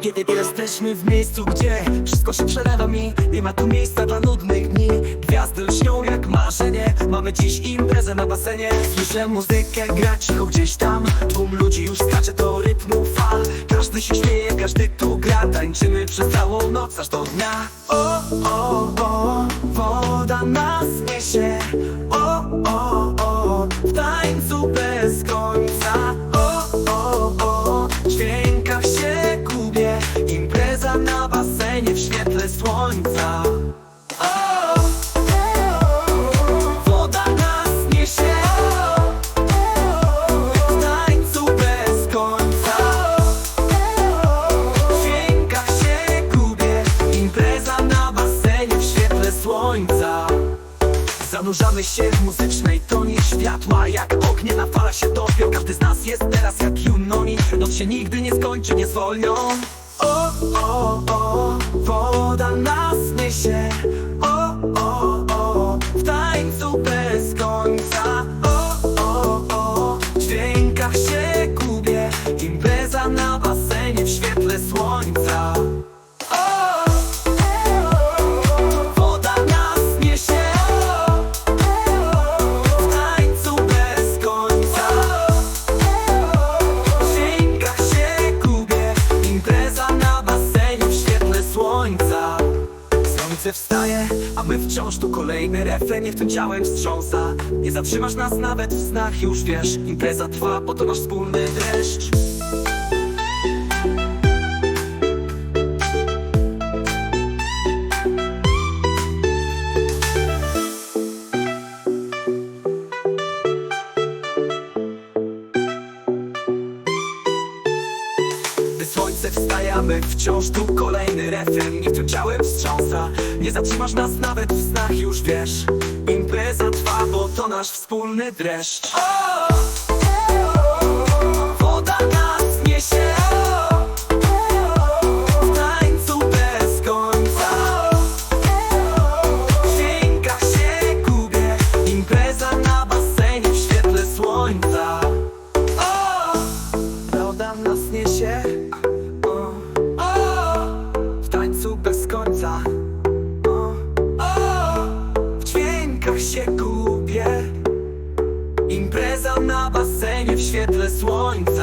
Kiedy jesteśmy w miejscu, gdzie wszystko się przelewa mi Nie ma tu miejsca dla nudnych dni. Gwiazdy lśnią jak marzenie Mamy dziś imprezę na basenie. Słyszę muzykę grać cicho gdzieś tam. Tłum ludzi już skacze do rytmu fal. Każdy się śmieje, każdy tu gra. Tańczymy przez całą noc aż do dnia. O, o, o, Zanurzamy się w muzycznej tonie. Światła Jak ognie na falach się topią Każdy z nas jest teraz jak Junoni. Noc się nigdy nie skończy, nie zwolnią. O, o, o, woda nas niesie Słońce wstaje, a my wciąż tu kolejny refren Niech tym ciałem wstrząsa. Nie zatrzymasz nas nawet w snach, już wiesz Impreza trwa, bo to nasz wspólny dreszcz słońce wstaje, a my wciąż tu. Kolejny refren Niech tym ciałem wstrząsa. Nie zatrzymasz nas nawet w snach, już wiesz. Impreza trwa, bo to nasz wspólny dreszcz! Woda nas niesie uczuciach się gubię Impreza na basenie w świetle słońca.